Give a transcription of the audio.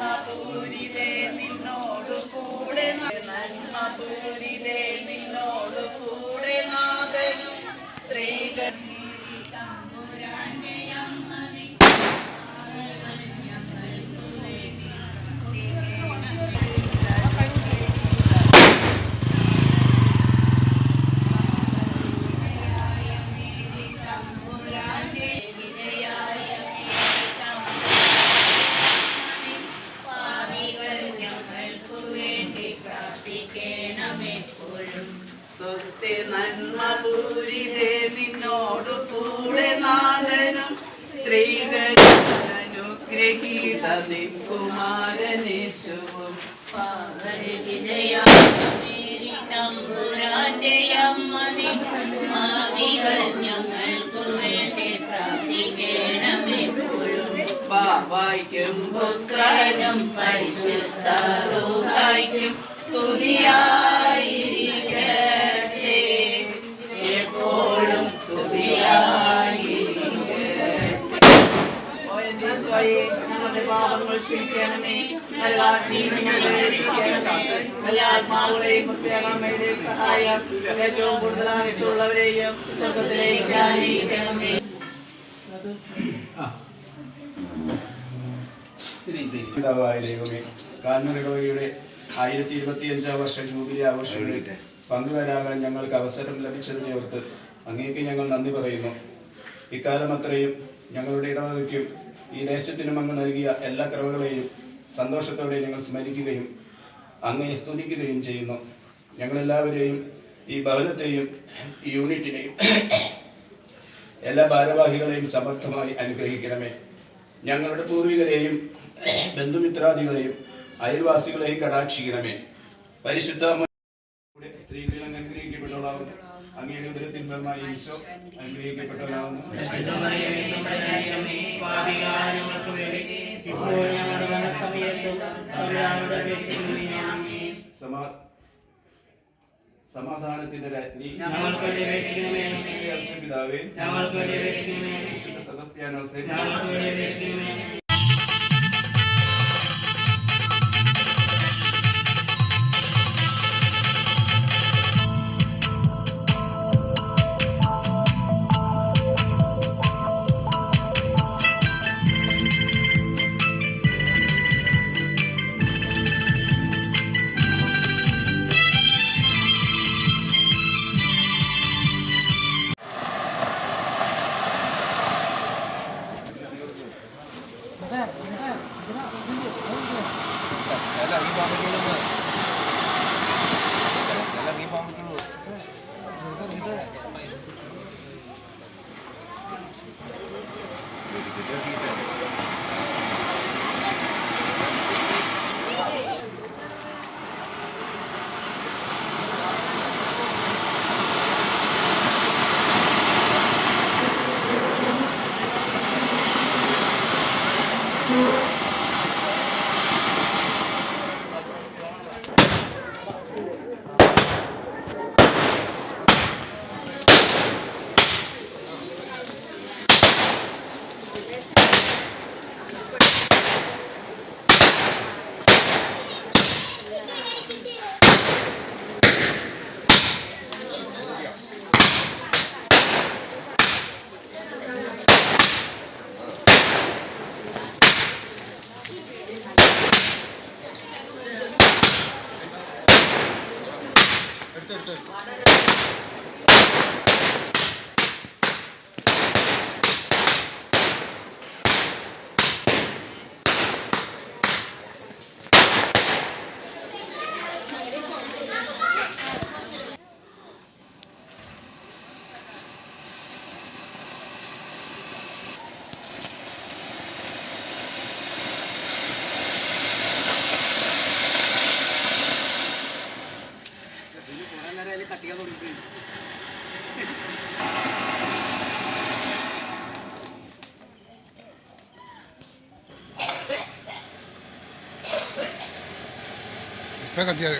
നന്മ. സ്വത്തെ നന്മ പൂരിതേ നിന്നോടു കൂടെ നാഥനും സ്ത്രീകളും അനുഗ്രഹീത നിൻ കുമാരനേശുവും പാവരവിജയമേരി തമ്പുരാന്റെ അമ്മനെ ഭാവികൾ ഞങ്ങൾക്കു വേണ്ടി പ്രാർത്ഥിക്കണമെപ്പോഴും. ബാബായ്ക്കും പുത്രനും പരിശുദ്ധ റൂഹായ്ക്കും സ്തുതിയായിരിക്കട്ടെ എപ്പോഴും സ്തുതിയായിരിക്കട്ടെ ഞങ്ങളുടെ പാപങ്ങൾ ക്ഷമിക്കണമേ രക്ഷിക്കണമേ എല്ലാ ആത്മാവുകളെയും പ്രത്യേകം വേണ്ടി സഹായം ഏറ്റവും കൂടുതൽ ആവശ്യമുള്ളവരെയും സ്വർഗത്തിലേക്ക് ആനയിക്കണമേ ദൈവമേ കാൽമറിടോയുടെ ആയിരത്തി ഇരുപത്തിയഞ്ചാം വർഷം ജൂബിലി ആഘോഷങ്ങളിൽ പങ്കുവരാകാൻ ഞങ്ങൾക്ക് അവസരം ലഭിച്ചതിനെ ഓർത്ത് അങ്ങേക്ക് ഞങ്ങൾ നന്ദി പറയുന്നു. ഇക്കാലം അത്രയും ഞങ്ങളുടെ ഇടവകയ്ക്കും ഈ ദേശത്തിനും അങ്ങ് നൽകിയ എല്ലാ ക്രമങ്ങളെയും സന്തോഷത്തോടെ ഞങ്ങൾ സ്മരിക്കുകയും അങ്ങയെ സ്തുതിക്കുകയും ചെയ്യുന്നു. ഞങ്ങളെല്ലാവരെയും ഈ ഭവനത്തെയും ഈ യൂണിറ്റിനെയും എല്ലാ ഭാരവാഹികളെയും സമർത്ഥമായി അനുഗ്രഹിക്കണമേ. ഞങ്ങളുടെ പൂർവികരെയും ബന്ധുമിത്രാദികളെയും അയൽവാസികളെയും കടാക്ഷിക്കണമേ. പരിശുദ്ധ അങ്ങ് അനുഗ്രഹിക്കപ്പെട്ടവളാവുന്നു. അങ്ങയുടെ ഉദരത്തിൻ ഫലമായി ഈശോ അനുഗ്രഹിക്കപ്പെട്ടവനാവുന്നു. സമാ സമാധാനത്തിന്റെ രാജ്ഞി. ഞങ്ങൾക്ക് വേണ്ടി അപേക്ഷിക്കണമേ. ഔസേ പിതാവേ ഞങ്ങൾക്ക് വേണ്ടി അപേക്ഷിക്കണമേ. വിശുദ്ധ സെബസ്ത്യാനോസേ ഞങ്ങൾക്ക് വേണ്ടി Una cantidad de...